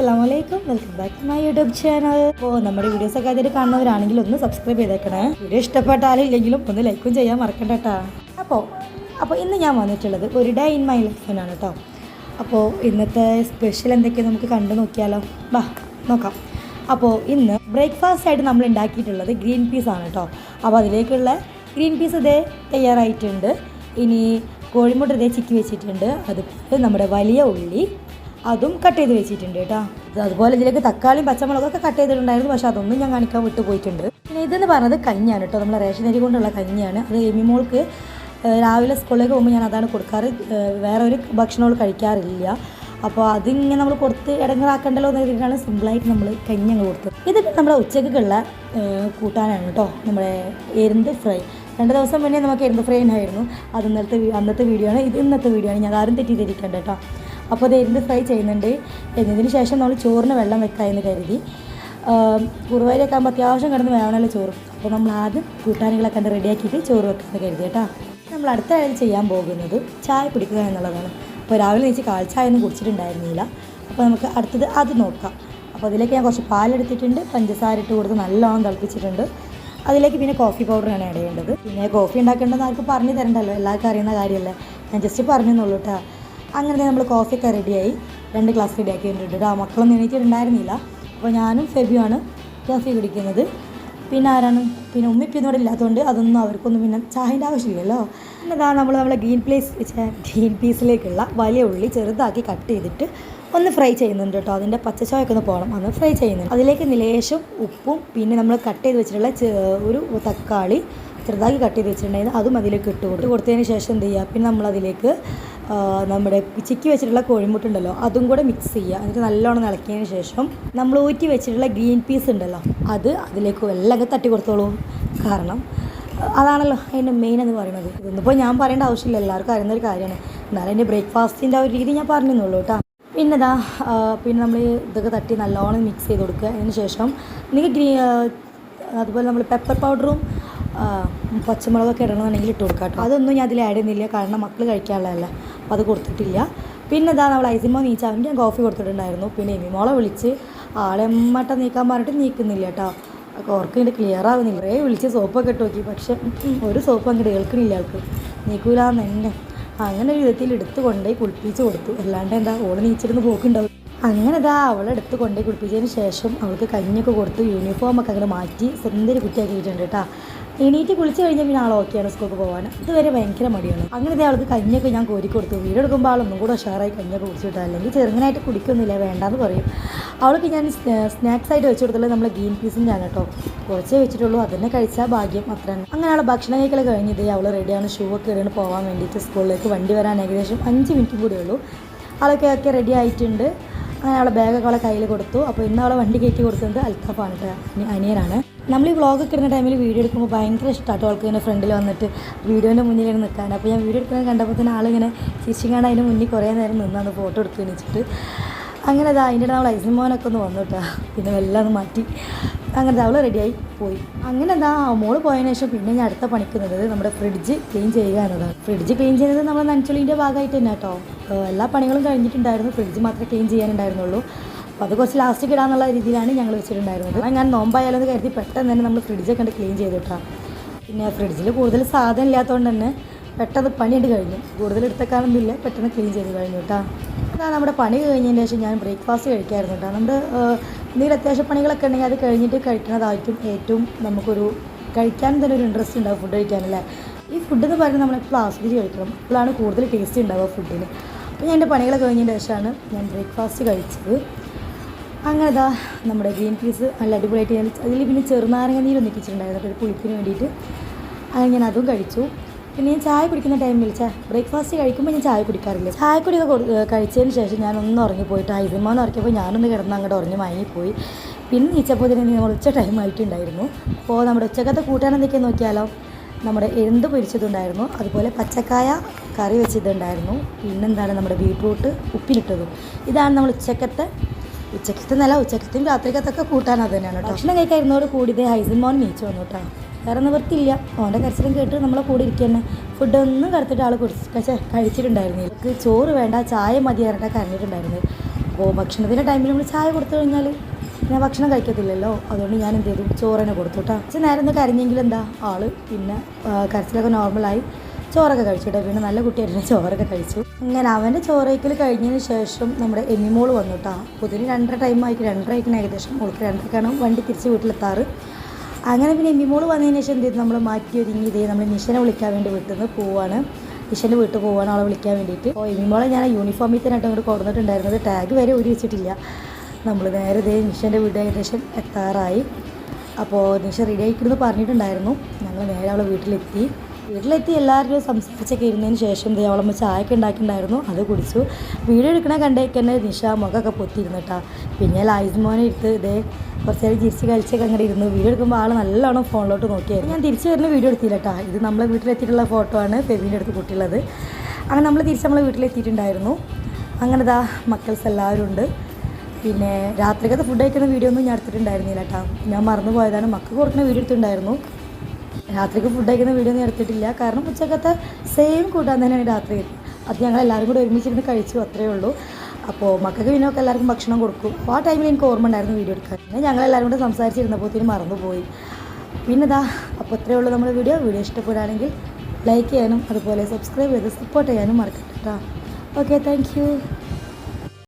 അസ്സാം welcome back to my YouTube channel അപ്പോൾ നമ്മുടെ വീഡിയോസ് ഒക്കെ അതിൽ കാണുന്നവരാണെങ്കിൽ ഒന്ന് സബ്സ്ക്രൈബ് ചെയ്തേക്കണേ. വീഡിയോ ഇഷ്ടപ്പെട്ടാലും ഇല്ലെങ്കിലും ഒന്ന് ലൈക്കും ചെയ്യാൻ മറക്കണ്ട കേട്ടോ അപ്പോൾ അപ്പോൾ ഇന്ന് ഞാൻ വന്നിട്ടുള്ളത് ഒരു ഡേ ഇൻ മൈ ലൈഫിനാണ് കേട്ടോ അപ്പോൾ ഇന്നത്തെ സ്പെഷ്യൽ എന്തൊക്കെയാണ് നമുക്ക് കണ്ടു നോക്കിയാലോ? ബാ നോക്കാം. അപ്പോൾ ഇന്ന് ബ്രേക്ക്ഫാസ്റ്റ് ആയിട്ട് നമ്മൾ ഉണ്ടാക്കിയിട്ടുള്ളത് ഗ്രീൻ പീസ് ആണ് കേട്ടോ അപ്പോൾ അതിലേക്കുള്ള ഗ്രീൻ പീസ് ഇതേ തയ്യാറായിട്ടുണ്ട്. ഇനി കോഴിമുട്ട ഇതേ ചിക്കി വെച്ചിട്ടുണ്ട്. അതുപോലെ നമ്മുടെ വലിയ ഉള്ളി അതും കട്ട് ചെയ്ത് വെച്ചിട്ടുണ്ട് കേട്ടോ. അതുപോലെ ഇതിലേക്ക് തക്കാളിയും പച്ചമുളകൊക്കെ കട്ട് ചെയ്തിട്ടുണ്ടായിരുന്നു. പക്ഷെ അതൊന്നും ഞാൻ കാണിക്കാൻ വിട്ടു പോയിട്ടുണ്ട്. പിന്നെ ഇതെന്ന് പറഞ്ഞത് കഞ്ഞിയാണ് കേട്ടോ. നമ്മളെ റേഷൻ അരി കൊണ്ടുള്ള കഞ്ഞിയാണ്. അത് എമിമോൾക്ക് രാവിലെ സ്കൂളിലേക്ക് പോകുമ്പോൾ ഞാൻ അതാണ് കൊടുക്കാറ്. വേറെ ഒരു ഭക്ഷണവും കഴിക്കാറില്ല. അപ്പോൾ അതിങ്ങനെ നമ്മൾ കൊടുത്ത് ഇടങ്ങറാക്കണ്ടല്ലോ എന്ന് കരുതിയിട്ടാണ് സിമ്പിളായിട്ട് നമ്മൾ കഞ്ഞി അങ്ങ് കൊടുത്തത്. ഇതൊക്കെ നമ്മളെ ഉച്ചക്കുള്ള കൂട്ടാനാണ് കേട്ടോ. നമ്മുടെ എരുന്ത് ഫ്രൈ. രണ്ട് ദിവസം മുന്നേ നമുക്ക് എരുന്ത് ഫ്രൈ ഉണ്ടായിരുന്നു. അത് ഇന്നത്തെ അന്നത്തെ വീഡിയോ ആണ്. ഇത് ഇന്നത്തെ വീഡിയോ ആണ്. ഞാൻ ആരും തെറ്റിദ്ധരിക്കേണ്ട കേട്ടോ. അപ്പോൾ അത് എരുന്ത് ഫ്രൈ ചെയ്യുന്നുണ്ട്. എന്നതിന് ശേഷം നമ്മൾ ചോറിന് വെള്ളം വെക്കാമെന്ന് കരുതി. കുറുവാരിയൊക്കെ ആകുമ്പോൾ അത്യാവശ്യം കിടന്ന് വേണമല്ലോ ചോറ്. അപ്പോൾ നമ്മൾ ആദ്യം കൂട്ടാനുകളൊക്കെ കണ്ട് റെഡിയാക്കിയിട്ട് ചോറ് വെക്കാമെന്ന് കരുതി കേട്ടോ. നമ്മൾ അടുത്ത കാര്യം ചെയ്യാൻ പോകുന്നത് ചായ പിടിക്കുക എന്നുള്ളതാണ്. അപ്പോൾ രാവിലെ നീച്ച് കാൽ ചായ ഒന്നും കുടിച്ചിട്ടുണ്ടായിരുന്നില്ല. അപ്പോൾ നമുക്ക് അടുത്തത് അത് നോക്കാം. അപ്പോൾ അതിലേക്ക് ഞാൻ കുറച്ച് പാലെടുത്തിട്ടുണ്ട്. പഞ്ചസാര ഇട്ട് കൊടുത്ത് നല്ലോണം തിളപ്പിച്ചിട്ടുണ്ട്. അതിലേക്ക് പിന്നെ കോഫി പൗഡറാണ് ചെയ്യേണ്ടത്. പിന്നെ കോഫി ഉണ്ടാക്കേണ്ടതെന്ന് ആർക്കും പറഞ്ഞു തരണ്ടല്ലോ. എല്ലാവർക്കും അറിയുന്ന കാര്യമല്ലേ. ഞാൻ ജസ്റ്റ് പറഞ്ഞു പറഞ്ഞെന്നുള്ളൂ കേട്ടോ. അങ്ങനെ നമ്മൾ കോഫിയൊക്കെ റെഡിയായി രണ്ട് ഗ്ലാസ് റെഡിയാക്കിയിട്ടുണ്ട് ആ മക്കളൊന്നും എണീറ്റിട്ടുണ്ടായിരുന്നില്ല അപ്പോൾ ഞാനും ഫെബിയുമാണ് കോഫി കുടിക്കുന്നത്. പിന്നെ ആരാണ്? പിന്നെ ഉമ്മിപ്പിന്നോട് ഇല്ലാത്തതുകൊണ്ട് അതൊന്നും അവർക്കൊന്നും പിന്നെ ചായന്റെ ആവശ്യമില്ലല്ലോ. ഇതാ നമ്മൾ നമ്മളെ ഗ്രീൻ പ്ലേസ് ഗ്രീൻ പീസിലേക്കുള്ള വലിയ ഉള്ളി ചെറുതാക്കി കട്ട് ചെയ്തിട്ട് ഒന്ന് ഫ്രൈ ചെയ്യുന്നുണ്ട് കേട്ടോ അതിന്റെ പച്ചച്ചോയൊക്കെ ഒന്ന് പോകണം അന്ന് ഫ്രൈ ചെയ്യുന്നുണ്ട്. അതിലേക്ക് നിലേശം ഉപ്പും പിന്നെ നമ്മൾ കട്ട് ചെയ്ത് വെച്ചിട്ടുള്ള ഒരു തക്കാളി ചെറുതാക്കി കട്ട് ചെയ്ത് വെച്ചിട്ടുണ്ടായിരുന്നു. അതും അതിലേക്ക് ഇട്ട് കൊടുത്തു. കൊടുത്തതിന് ശേഷം എന്ത് ചെയ്യുക? പിന്നെ നമ്മളതിലേക്ക് നമ്മുടെ ചിക്കി വെച്ചിട്ടുള്ള കോഴിമുട്ടുണ്ടല്ലോ അതും കൂടെ മിക്സ് ചെയ്യുക. എന്നിട്ട് നല്ലോണം ഇളക്കിയതിന് ശേഷം നമ്മൾ ഊറ്റി വെച്ചിട്ടുള്ള ഗ്രീൻ പീസ് ഉണ്ടല്ലോ അത് അതിലേക്ക് എല്ലാം തട്ടി കൊടുത്തോളൂ. കാരണം അതാണല്ലോ അതിന്റെ മെയിൻ എന്ന് പറയുന്നത്. ഇതൊന്നിപ്പോൾ ഞാൻ പറയേണ്ട ആവശ്യമില്ല എല്ലാവർക്കും അറിയുന്ന ഒരു കാര്യമാണ്. എന്നാലും എന്റെ ബ്രേക്ക്ഫാസ്റ്റിന്റെ ആ ഒരു രീതി ഞാൻ പറഞ്ഞിരുന്നുള്ളൂ കേട്ടോ. പിന്നെ പിന്നെ നമ്മൾ ഇതൊക്കെ തട്ടി നല്ലോണം മിക്സ് ചെയ്ത് കൊടുക്കുക. അതിന് ശേഷം നിങ്ങൾക്ക് ഗ്രീ അതുപോലെ നമ്മൾ പെപ്പർ പൗഡറും പച്ചമുളകൊക്കെ ഇടണമെന്നുണ്ടെങ്കിൽ ഇട്ട് കൊടുക്കാം കേട്ടോ. അതൊന്നും ഞാൻ അതിൽ ആഡ് ചെയ്യുന്നില്ല കാരണം മക്കൾ കഴിക്കാനുള്ളതല്ല. അപ്പോൾ അത് കൊടുത്തിട്ടില്ല. പിന്നെ ഇതാ നമ്മൾ ഐസിമോ നീച്ചാണെങ്കിൽ ഞാൻ കോഫി കൊടുത്തിട്ടുണ്ടായിരുന്നു. പിന്നെ എമിമോളെ വിളിച്ച് ആളെമ്മട്ട നീക്കാൻ പറഞ്ഞിട്ട് നീക്കുന്നില്ല കേട്ടോ ഓർക്ക് ഇങ്ങനെ ക്ലിയർ ആവുന്നില്ല. കുറേ വിളിച്ച് സോപ്പൊക്കെ ഇട്ട് നോക്കി. പക്ഷെ ഒരു സോപ്പ് അങ്ങോട്ട് കേൾക്കുന്നില്ല ആൾക്ക്. നീക്കൂലാന്ന് തന്നെ. അങ്ങനെ ഒരു വിധത്തിൽ എടുത്ത് കൊണ്ടുപോയി കുളിപ്പിച്ച് കൊടുത്തു. അല്ലാണ്ട് എന്താ ഓൾ നീച്ചിരുന്ന് പോക്കുണ്ടാവും അങ്ങനെ ഇതാ അവളെ എടുത്ത് കൊണ്ടുപോയി കുളിപ്പിച്ചതിന് ശേഷം അവൾക്ക് കഞ്ഞൊക്കെ കൊടുത്ത് യൂണിഫോമൊക്കെ അങ്ങനെ മാറ്റി സുന്ദരി കുറ്റിയാക്കിയിട്ടുണ്ട് കേട്ടോ എണീറ്റ് കുളിച്ച് കഴിഞ്ഞാൽ പിന്നെ ആൾ ഓക്കെയാണ് സ്കൂൾക്ക് പോകാൻ ഇതുവരെ ഭയങ്കര മടിയാണ്. അങ്ങനെ ഇതേ ആൾക്ക് കഞ്ഞൊക്കെ ഞാൻ കോരി കൊടുത്തു. വീടെടുക്കുമ്പോൾ ആളൊന്നും കൂടെ ഉഷാറായി കഞ്ഞൊക്കെ കുടിച്ചിട്ടാ അല്ലെങ്കിൽ ചെറുങ്ങനായിട്ട് കുടിക്കുന്നില്ല വേണ്ടാന്ന് പറയും. അവൾക്ക് ഞാൻ സ്നാക്സ് ആയിട്ട് വെച്ച് കൊടുത്തുള്ളത് നമ്മളെ ഗ്രീൻ പീസിന്റെ കേട്ടോ. കുറച്ചേ വെച്ചിട്ടുള്ളൂ. അതന്നെ കഴിച്ചാൽ ഭാഗ്യം. അത്ര തന്നെ അങ്ങനെ അവളെ ഭക്ഷണം കഴിക്കൽ കഴിഞ്ഞത് അവൾ റെഡിയാണ് ഷൂ ഒക്കെ ഇടാണ് പോകാൻ വേണ്ടിയിട്ട് സ്കൂളിലേക്ക് വണ്ടി വരാൻ ഏകദേശം അഞ്ച് മിനിറ്റും കൂടെ ഉള്ളൂ. ആളൊക്കെ ഒക്കെ റെഡി ആയിട്ടുണ്ട്. അങ്ങനെ അവളെ ബാഗൊക്കെ അവളെ കയ്യിൽ കൊടുത്തു. അപ്പോൾ ഇന്ന് അവളെ വണ്ടി കയറ്റി കൊടുത്തത് അൽത്താഫാണ് കേട്ടോ. അനി- അനിയനാണ്. നമ്മൾ ഈ വ്ളോഗൊക്കെ ഇടുന്ന ടൈമിൽ വീഡിയോ എടുക്കുമ്പോൾ ഭയങ്കര ഇഷ്ടമാട്ടോ അവൾക്ക് ഇങ്ങനെ ഫ്രണ്ടിൽ വന്നിട്ട്. വീഡിയോന്റെ മുന്നിൽ ഇങ്ങനെ നിൽക്കാൻ അപ്പോൾ ഞാൻ വീഡിയോ എടുക്കുന്നത് കണ്ടപ്പോൾ തന്നെ ആളിങ്ങനെ ചിരിച്ചിങ്ങാണ്ട് അതിന് മുന്നിൽ കുറേ നേരം നിന്നാണ് ഫോട്ടോ എടുത്ത് വെച്ചിട്ട് അങ്ങനെ അതാ അതിന്റെ നമ്മൾ ഐസിമോനൊക്കെ ഒന്ന് വന്നു കേട്ടോ പിന്നെ എല്ലാം ഒന്ന് മാറ്റി. അങ്ങനെ അവൾ റെഡിയായി പോയി. അങ്ങനെ എന്താ മോൾ പോയതിനു ശേഷം പിന്നെ ഞാൻ അടുത്ത പണിക്കുന്നത് നമ്മുടെ ഫ്രിഡ്ജ് ക്ലീൻ ചെയ്യുക എന്നതാണ്. ഫ്രിഡ്ജ് ക്ലീൻ ചെയ്യുന്നത് നമ്മൾ നനച്ചുള്ളിന്റെ ഭാഗമായിട്ട് തന്നെ കേട്ടോ എല്ലാ പണികളും കഴിഞ്ഞിട്ടുണ്ടായിരുന്നു. ഫ്രിഡ്ജ് മാത്രമേ ക്ലീൻ ചെയ്യാനുണ്ടായിരുന്നുള്ളൂ. അപ്പോൾ അത് കുറച്ച് ലാസ്റ്റ് ഇടാന്നുള്ള രീതിയിലാണ് ഞങ്ങൾ വെച്ചിട്ടുണ്ടായിരുന്നത്. ഞാൻ നോമ്പായാലും കരുതി പെട്ടെന്ന് തന്നെ നമ്മൾ ഫ്രിഡ്ജൊക്കെ കണ്ട് ക്ലീൻ ചെയ്തിട്ടാണ് പിന്നെ ഫ്രിഡ്ജിൽ കൂടുതൽ സാധനം ഇല്ലാത്തതുകൊണ്ട് തന്നെ പെട്ടെന്ന് പണിയുണ്ട് കഴിഞ്ഞു. കൂടുതൽ എടുത്തേക്കാനൊന്നുമില്ല പെട്ടെന്ന് ക്ലീൻ ചെയ്ത് കഴിഞ്ഞു കേട്ടോ എന്നാൽ നമ്മുടെ പണി കഴിഞ്ഞതിന് ശേഷം ഞാൻ ബ്രേക്ക്ഫാസ്റ്റ് കഴിക്കായിരുന്നു കേട്ടോ നമ്മുടെ എന്തെങ്കിലും അത്യാവശ്യ പണികളൊക്കെ ഉണ്ടെങ്കിൽ അത് കഴിഞ്ഞിട്ട് കഴിക്കുന്നതായിരിക്കും ഏറ്റവും നമുക്കൊരു കഴിക്കാൻ തന്നെ ഒരു ഇൻട്രസ്റ്റ് ഉണ്ടാവും ഫുഡ് കഴിക്കാനല്ലേ ഈ ഫുഡ് എന്ന് പറയുന്നത് നമ്മൾ എപ്പോഴും ആസ്വദിച്ച് കഴിക്കണം. അപ്പോഴാണ് കൂടുതൽ ടേസ്റ്റ് ഉണ്ടാവുക ഫുഡിന് അപ്പോൾ ഞാൻ എന്റെ പണികളൊക്കെ കഴിഞ്ഞതിന് ശേഷമാണ് ഞാൻ ബ്രേക്ക്ഫാസ്റ്റ് കഴിച്ചത്. അങ്ങനെ ഇതാ നമ്മുടെ ഗ്രീൻ പീസ് നല്ല അടിപൊളിയായിട്ട് ഞാൻ അതിൽ പിന്നെ ചെറുനാരങ്ങ നീര് ഒന്നിപ്പിച്ചിട്ടുണ്ടായിരുന്നു. ഒരു പുളിപ്പിന് വേണ്ടിയിട്ട്. അങ്ങനെ ഞാൻ അതും കഴിച്ചു. പിന്നെ ഞാൻ ചായ കുടിക്കുന്ന ടൈമിൽ ചാ ബ്രേക്ക്ഫാസ്റ്റ് കഴിക്കുമ്പോൾ ഞാൻ ചായ കുടിക്കാറില്ല. ചായ കുടിയൊക്കെ കഴിച്ചതിന് ശേഷം ഞാൻ ഒന്ന് ഉറങ്ങിപ്പോയിട്ട് ഹൈസിമോൻ ഉറക്കിയപ്പോൾ ഞാനൊന്ന് കിടന്ന് അങ്ങോട്ട് ഉറങ്ങി മയങ്ങിപ്പോയി. പിന്നെ നീച്ചപ്പോൾ തന്നെ ഉച്ച ടൈം ആയിട്ടുണ്ടായിരുന്നു. അപ്പോൾ നമ്മുടെ ഉച്ചക്കത്തെ കൂട്ടാൻ എന്തൊക്കെയാന്ന് നോക്കിയാലോ? നമ്മുടെ എന്ത് പൊരിച്ചതുണ്ടായിരുന്നു. അതുപോലെ പച്ചക്കായ കറി വെച്ചതുണ്ടായിരുന്നു. പിന്നെന്താണ് നമ്മുടെ ബീട്രൂട്ട് ഉപ്പിലിട്ടതും. ഇതാണ് നമ്മൾ ഉച്ചക്കത്തെ ഉച്ചക്കത്തെ നല്ല ഉച്ചക്കത്തെയും രാത്രിക്കത്തൊക്കെ കൂട്ടാൻ അത് തന്നെയാണ് കേട്ടോ. ഭക്ഷണം കഴിക്കായിരുന്നോട് കൂടി ഇതേ ഹൈസിൻ മോൻ നീച്ചു വന്നു കേട്ടോ. വേറെ നിവൃത്തിയില്ല ഓന്റെ കരച്ചിലും കേട്ട് നമ്മളെ കൂടി ഇരിക്കുക ഫുഡൊന്നും കടത്തിട്ട് ആൾ കുടിച്ച് പക്ഷേ കഴിച്ചിട്ടുണ്ടായിരുന്നില്ല. എനിക്ക് ചോറ് വേണ്ട ചായ മതി പറഞ്ഞിട്ട് കരഞ്ഞിട്ടുണ്ടായിരുന്നു. അപ്പോൾ ഭക്ഷണത്തിന്റെ ടൈമിൽ നമ്മൾ ചായ കൊടുത്തു കഴിഞ്ഞാൽ ഞാൻ ഭക്ഷണം കഴിക്കത്തില്ലല്ലോ. അതുകൊണ്ട് ഞാൻ എന്ത് ചെയ്തു? ചോറ് തന്നെ കൊടുത്തു കേട്ടോ. പക്ഷേ നേരം ഒന്ന് കരഞ്ഞെങ്കിൽ എന്താ? ആൾ പിന്നെ കരച്ചിലൊക്കെ നോർമലായി ചോറൊക്കെ കഴിച്ചു കേട്ടോ. നല്ല കുട്ടിയായിരുന്നു ചോറൊക്കെ കഴിച്ചു. അങ്ങനെ അവന്റെ ചോറയ്ക്കൽ കഴിഞ്ഞതിന് ശേഷം നമ്മുടെ എമിമോൾ വന്നു കേട്ടോ. പുതിന് രണ്ടര ടൈം ആയിരിക്കും രണ്ടര ആയിരിക്കും ഏകദേശം. ഓൾക്ക് രണ്ടരക്കാണ് വണ്ടി തിരിച്ച് വീട്ടിലെത്താറ്. അങ്ങനെ പിന്നെ എമ്മിമോൾ വന്നതിന് ശേഷം എന്ത് ചെയ്തു? നമ്മൾ മാറ്റി ഒരുങ്ങി ഇതേ നമ്മൾ നിഷനെ വിളിക്കാൻ വേണ്ടി വീട്ടിൽ പോവാണ്. നിഷന്റെ വീട്ടിൽ പോവാണ് അവളെ വിളിക്കാൻ വേണ്ടിയിട്ട്. അപ്പോൾ എമ്മിമോളെ ഞാൻ യൂണിഫോമിൽ തന്നെ അങ്ങോട്ട് കൊടുത്തിട്ടുണ്ടായിരുന്നത് ടാഗ് വരെ ഊരി വെച്ചിട്ടില്ല. നമ്മൾ നേരെ ഇതേ നിഷന്റെ വീട് ഏകദേശം എത്താറായി. അപ്പോൾ നിഷ റെഡി ആയിക്കിടുന്ന് പറഞ്ഞിട്ടുണ്ടായിരുന്നു. ഞങ്ങൾ നേരെ അവളെ വീട്ടിലെത്തി. വീട്ടിലെത്തി എല്ലാവരും സംസാരിച്ചൊക്കെ ഇരുന്നതിന് ശേഷം അവളമ്മ ചായയൊക്കെ ഉണ്ടാക്കിയിട്ടുണ്ടായിരുന്നു. അത് കുടിച്ചു. വീഡിയോ എടുക്കണ കണ്ടേക്ക് തന്നെ നിഷ മുഖമൊക്കെ പൊത്തിയിരുന്നിട്ടാ. പിന്നെ ലൈസ് മോനെ എടുത്ത് ഇതേ കുറച്ച് നേരം ചിരിച്ച് കഴിച്ചൊക്കെ അങ്ങനെ ഇരുന്നു. വീഡിയോ എടുക്കുമ്പോൾ ആൾ നല്ലോണം ഫോണിലോട്ട് നോക്കിയായിരുന്നു. ഞാൻ തിരിച്ച് വരുന്ന വീഡിയോ എടുത്തില്ല കേട്ടോ ഇത് നമ്മളെ വീട്ടിലെത്തിയിട്ടുള്ള ഫോട്ടോ ആണ് ഫെബീന്റെ അടുത്ത് കുട്ടിയുള്ളത്. അങ്ങനെ നമ്മൾ തിരിച്ച് നമ്മളെ വീട്ടിലെത്തിയിട്ടുണ്ടായിരുന്നു. അങ്ങനെ ഇതാ മക്കൾസ് എല്ലാവരും ഉണ്ട്. പിന്നെ രാത്രിക്കത്തെ ഫുഡ് കഴിക്കുന്ന വീഡിയോ ഒന്നും ഞാൻ എടുത്തിട്ടുണ്ടായിരുന്നില്ല ഞാൻ മറന്നു പോയതാണ് മക്കൾക്ക് കൊടുക്കുന്ന വീഡിയോ എടുത്തിട്ടുണ്ടായിരുന്നു. രാത്രിക്ക് ഫുഡ് കഴിക്കുന്ന വീഡിയോ ഒന്നും എടുത്തിട്ടില്ല. കാരണം ഉച്ചക്കത്തെ സെയിം കൂട്ടാൻ തന്നെയാണ് രാത്രി. അത് ഞങ്ങൾ എല്ലാവരും കൂടെ ഒരുമിച്ചിരുന്ന് കഴിച്ചു അത്രയേ ഉള്ളൂ. അപ്പോൾ മക്കൾക്ക് പിന്നെ ഒക്കെ എല്ലാവർക്കും ഭക്ഷണം കൊടുക്കും. അപ്പോൾ ആ ടൈമിൽ എനിക്ക് ഓർമ്മ ഉണ്ടായിരുന്നു വീഡിയോ എടുക്കാൻ. പിന്നെ ഞങ്ങൾ എല്ലാവരും കൂടെ സംസാരിച്ചിരുന്നപ്പോഴത്തേനും മറന്നുപോയി. പിന്നെ ഇതാ അപ്പോൾ ഇത്രയേ ഉള്ളൂ നമ്മുടെ വീഡിയോ വീഡിയോ ഇഷ്ടപ്പെടുകയാണെങ്കിൽ ലൈക്ക് ചെയ്യാനും അതുപോലെ സബ്സ്ക്രൈബ് ചെയ്ത് സപ്പോർട്ട് ചെയ്യാനും മറക്കട്ടെ കേട്ടോ ഓക്കെ താങ്ക്